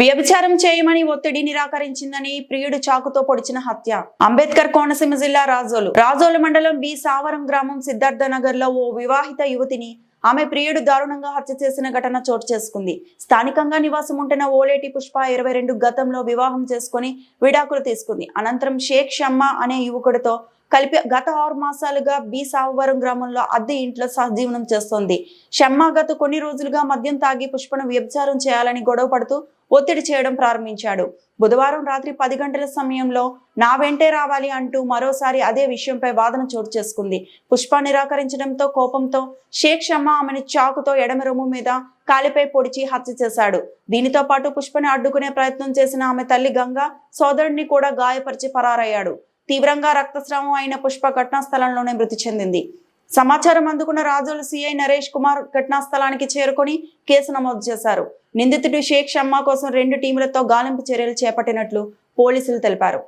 వ్యభిచారం చేయమని ఒత్తిడి నిరాకరించిందని ప్రియుడు చాకుతో పొడిచిన హత్య. అంబేద్కర్ కోనసీమ జిల్లా రాజోలు. రాజోలు మండలం బి సావరం గ్రామం సిద్ధార్థ నగర్లో ఓ వివాహిత యువతిని ఆమె ప్రియుడు దారుణంగా హత్య చేసిన ఘటన చోటు చేసుకుంది. స్థానికంగా నివాసం ఉంటున్న ఓలేటి పుష్ప ఇరవై రెండు గతంలో వివాహం చేసుకుని విడాకులు తీసుకుంది. అనంతరం షేక్ షమ్మ అనే యువకుడితో కలిపి గత ఆరు మాసాలుగా బి సావవరం గ్రామంలో అద్దె ఇంట్లో సహజీవనం చేస్తోంది. షమ్మ గత కొన్ని రోజులుగా మద్యం తాగి పుష్పను వ్యభిచారం చేయాలని గొడవ పడుతూ ఒత్తిడి చేయడం ప్రారంభించాడు. బుధవారం రాత్రి పది గంటల సమయంలో నా వెంటే రావాలి అంటూ మరోసారి అదే విషయంపై వాదన చోటు చేసుకుంది. పుష్ప నిరాకరించడంతో కోపంతో షేక్ షమ్మ ఆమెను చాకుతో ఎడమ రొమ్ము మీద కాలిపై పొడిచి హత్య చేశాడు. దీనితో పాటు పుష్పని అడ్డుకునే ప్రయత్నం చేసిన ఆమె తల్లి గంగా సోదరుడిని కూడా గాయపరిచి పరారయ్యాడు తీవ్రంగా రక్తస్రావం అయిన పుష్ప ఘటనా స్థలంలోనే మృతి చెందింది. సమాచారం అందుకున్న రాజోలు సిఐ నరేష్ కుమార్ ఘటనా స్థలానికి చేరుకొని కేసు నమోదు చేశారు. నిందితుడు షేక్ షమ్మా కోసం రెండు టీములతో గాలింపు చర్యలు చేపట్టినట్లు పోలీసులు తెలిపారు.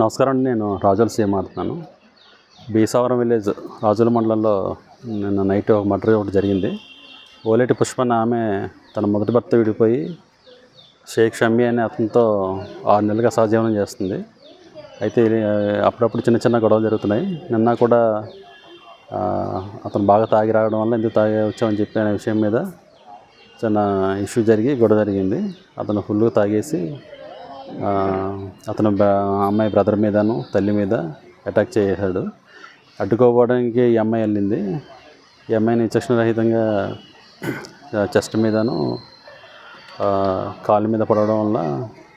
నమస్కారం అండి. నేను రాజుల సీఎం మాట్లాడుతున్నాను. బీసావరం విలేజ్ రాజుల మండలంలో నిన్న నైట్ ఒక మర్డర్ ఒకటి జరిగింది. ఓలేటి పుష్పన్న ఆమె తన మొదటి భర్త విడిపోయి షేక్ షమ్మి అనే అతనితో ఆరు నెలలుగా సహజీవనం చేస్తుంది. అయితే అప్పుడప్పుడు చిన్న చిన్న గొడవలు జరుగుతున్నాయి. నిన్న కూడా అతను బాగా తాగి రావడం వల్ల ఎందుకు తాగి వచ్చామని చెప్పి అనే విషయం మీద చిన్న ఇష్యూ జరిగి గొడవ జరిగింది. అతను ఫుల్గా తాగేసి అతను అమ్మాయి బ్రదర్ మీదను తల్లి మీద అటాక్ చేశాడు. అడ్డుకోవడానికి ఈ అమ్మాయి వెళ్ళింది. ఈ అమ్మాయిని విచక్షణ రహితంగా చెస్ట్ మీదను కాలు మీద పడడం వల్ల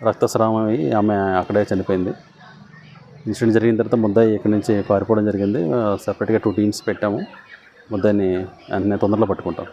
రక్తస్రావం అయ్యి ఆమె అక్కడే చనిపోయింది. ఇన్సిడెంట్ జరిగిన తర్వాత ముద్దాయి ఇక్కడి నుంచి పారిపోవడం జరిగింది. సపరేట్గా టూ టీమ్స్ పెట్టాము. ముద్దాయిని వెంటనే తొందరలో పట్టుకుంటాం.